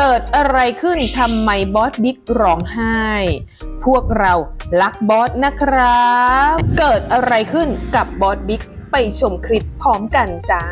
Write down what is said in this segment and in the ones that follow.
เกิดอะไรขึ้นทำไมบอสบิ๊กร้องไห้ พวกเรารักบอสนะครับ เกิดอะไรขึ้นกับบอสบิ๊กไปชมคลิปพร้อมกันจ้า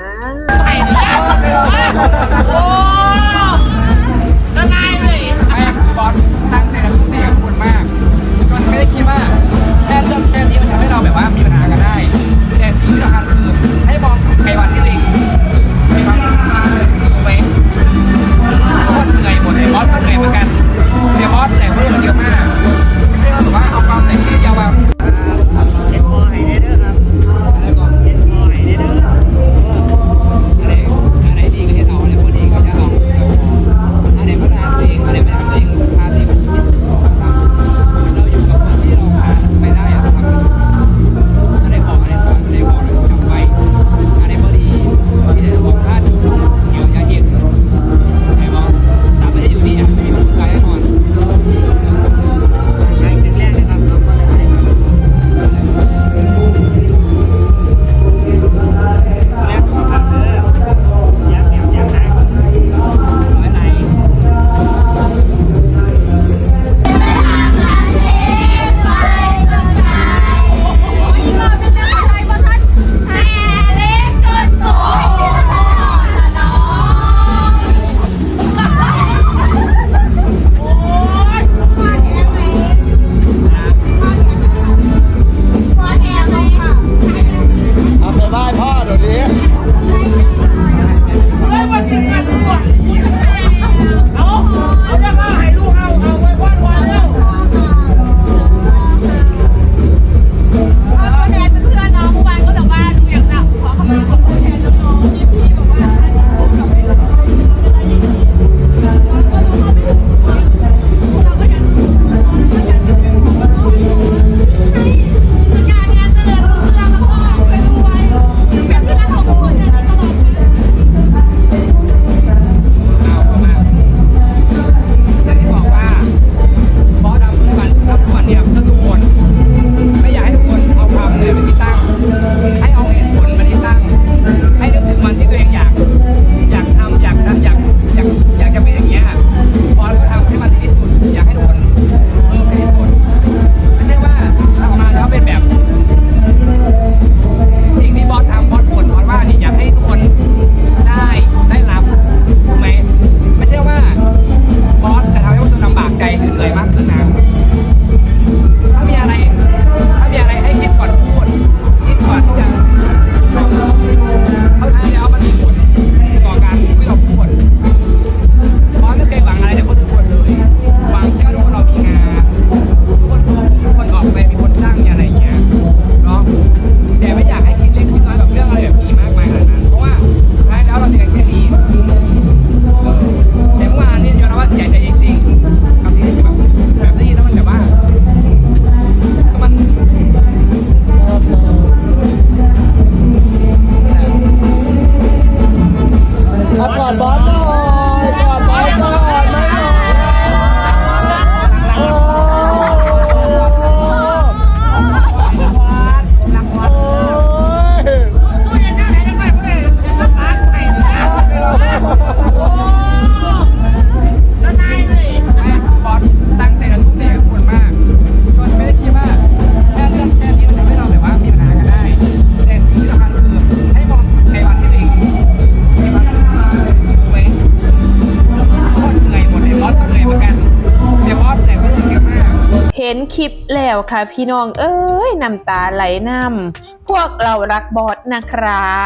คลิปแล้วค่ะพี่น้องเอ้ยน้ำตาไหลน้ำพวกเรารักบอสนะครั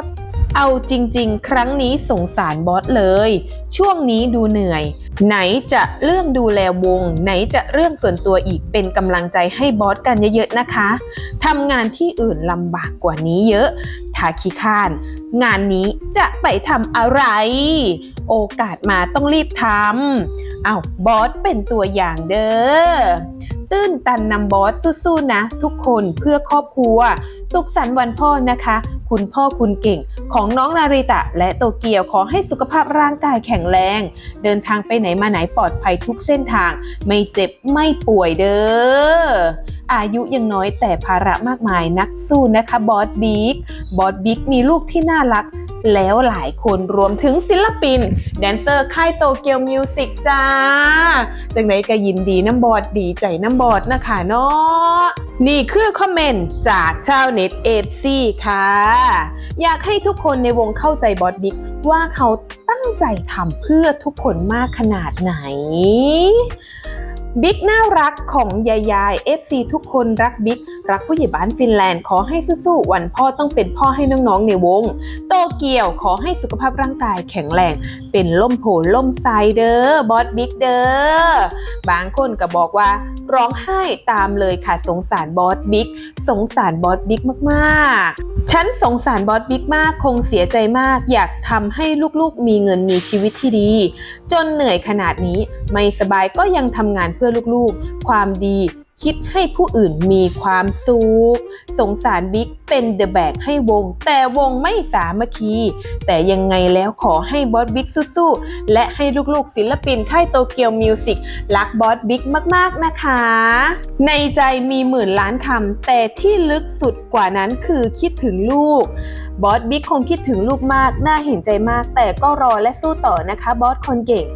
บ เอาจริงๆ ครั้งนี้สงสารบอสเลย ช่วงนี้ดูเหนื่อย ไหนจะเรื่องดูแลวง ไหนจะเรื่องส่วนตัวอีกเป็นกำลังใจให้บอสกันเยอะๆนะคะทำงานที่อื่นลำบากกว่านี้เยอะทาคิค้าน งานนี้จะไปทำอะไร โอกาสมาต้องรีบทำเอาบอสเป็นตัวอย่างเด้อ ตื้นตันนำบอสสู้ๆนะ ทุกคนเพื่อครอบครัว สุขสันต์วันพ่อนะคะ คุณพ่อคุณเก่ง ของน้องนาริตะ และโตเกียวขอให้สุขภาพร่างกายแข็งแรง เดินทางไปไหนมาไหนปลอดภัยทุกเส้นทาง ไม่เจ็บไม่ป่วยเด้ออายุยังน้อยแต่ภาระมากมายนักสู้นะคะบอสบิ๊กบอสบิ๊กมีลูกที่น่ารัก แล้วหลายคนรวมถึงศิลปิน แดนเซอร์ค่ายโตเกียวมิวสิกจ้า จังไหนก็ยินดีน้ำบอดดีใจน้ำบอดนะคะเนาะนี่คือคอมเมนต์จากชาวเน็ตเอฟซีค่ะ อยากให้ทุกคนในวงเข้าใจบอสบิ๊กว่าเขาตั้งใจทำเพื่อทุกคนมากขนาดไหน บิ๊กน่ารักของยายาย FC ทุกคนรักบิ๊กรักผู้ใหญ่บ้านฟินแลนด์ขอให้สู้ๆวันพ่อต้องเป็นพ่อให้น้องๆในวง โตเกียวขอให้สุขภาพร่างกายแข็งแรง เป็นล่มโผล่มไซเดอร์บอสบิ๊กเดอร์บางคนก็บอกว่าร้องไห้ตามเลยค่ะสงสารบอสบิ๊กสงสารบอสบิ๊กมากๆ ฉันสงสารบอสบิ๊กมากคงเสียใจมาก อยากทำให้ลูกๆมีเงินมีชีวิตที่ดี จนเหนื่อยขนาดนี้ไม่สบายก็ยังทำงานเพื่อลูกๆ ความดีคิดให้ผู้อื่นมีความสุข สงสารบิ๊กเป็นเดอะแบกให้วง แต่วงไม่สามัคคี แต่ยังไงแล้วขอให้บอสบิ๊กสู้ๆ และให้ลูกๆศิลปินค่ายโตเกียวมิวสิกรักบอสบิ๊กมากๆนะคะ ในใจมีหมื่นล้านคำ แต่ที่ลึกสุดกว่านั้นคือคิดถึงลูก บอสบิ๊กคงคิดถึงลูกมาก น่าเห็นใจมาก แต่ก็รอและสู้ต่อนะคะบอสคนเก่ง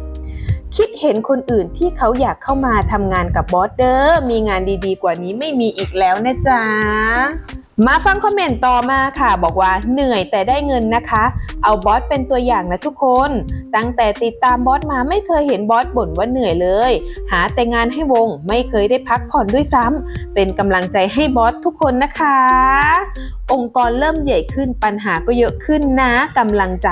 คิดเห็นคนอื่นที่เขาอยากเข้ามาทำงานกับบอสเดอร์มีงานดีๆ กว่านี้ไม่มีอีกแล้วนะจ๊ะ มาฟังคอมเมนต์ต่อมาค่ะ บอกว่าเหนื่อยแต่ได้เงินนะคะ เอาบอสเป็นตัวอย่างนะทุกคน ตั้งแต่ติดตามบอสมาไม่เคยเห็นบอสบ่นว่าเหนื่อยเลย หาแต่งานให้วงไม่เคยได้พักผ่อนด้วยซ้ำเป็นกำลังใจให้บอสทุกคนนะคะ องค์กรเริ่มใหญ่ขึ้นปัญหาก็เยอะขึ้นนะกำลังใจ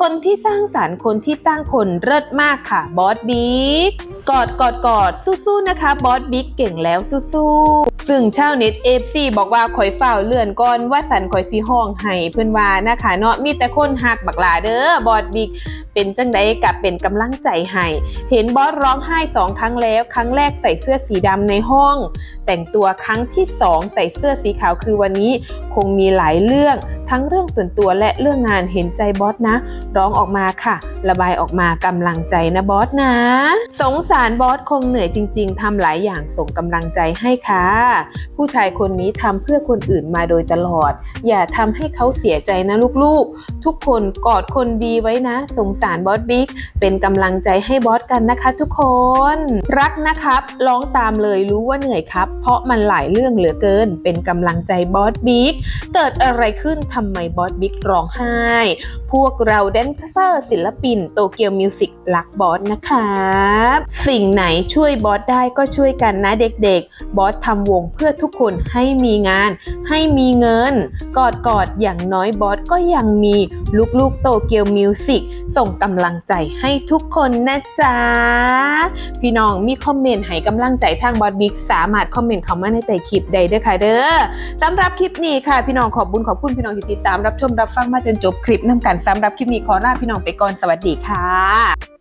คนที่สร้างสารรค์คนที่สร้างคนเลิศมากค่ะบอสบิ๊กกอดกอดกอดสู้ๆนะคะบอสบิ๊กเก่งแล้วสู้ๆซึ่งชาวเน็ตเอฟซีบอกว่าข่อยเฝ้าเลื่อนก่อนว่าสันข่อยสีห้องให้เพื่อนว่านะคะเนาะมีแต่คนหักบักหลาเด้อบอสบิ๊ก เป็นจังไดกับเป็นกำลังใจให้เห็นบอสร้องไห้สองครั้งแล้ว ครั้งแรกใส่เสื้อสีดำในห้อง แต่งตัวครั้งที่สองใส่เสื้อสีขาวคือวันนี้คงมีหลายเรื่องทั้งเรื่องส่วนตัวและเรื่องงานเห็นใจบอสนะ ร้องออกมาค่ะ ระบายออกมากำลังใจนะบอสนะ สงสารบอสคงเหนื่อยจริง ๆทำหลายอย่างส่งกำลังใจให้ค่ะ ผู้ชายคนนี้ทำเพื่อคนอื่นมาโดยตลอด อย่าทำให้เขาเสียใจนะลูกๆ ทุกคนกอดคนดีไว้นะ สงสารบอสบิ๊กเป็นกำลังใจให้บอสกันนะคะ ทุกคน รักนะครับร้องตามเลยรู้ว่าเหนื่อยครับ เพราะมันหลายเรื่องเหลือเกิน เป็นกำลังใจบอสบิ๊กเกิดอะไรขึ้นทำไมบอสบิ๊กร้องไห้ พวกเราแดนเซอร์ศิลปินโตเกียวมิวสิกรักบอสนะครับสิ่งไหนช่วยบอสได้ก็ช่วยกันนะเด็กๆ บอสทำวงเพื่อทุกคนให้มีงาน ให้มีเงิน กอดกอดอย่างน้อยบอสก็ยังมีลูกๆโตเกียวมิวสิกส่งกำลังใจให้ทุกคนนะจ๊ะ พี่น้องมีคอมเมนต์ให้กำลังใจทางบอสบิ๊กสามารถคอมเมนต์เข้ามาในใต้คลิปใดเด้อค่ะเด้อสำหรับคลิปนี้ค่ะพี่น้องขอบบุญขอบคุณพี่น้องที่ติดตามรับชมรับฟังมาจนจบคลิปน้ำกันสำหรับคลิปนี้ขอลาพี่น้องไปก่อนสวัสดีค่ะ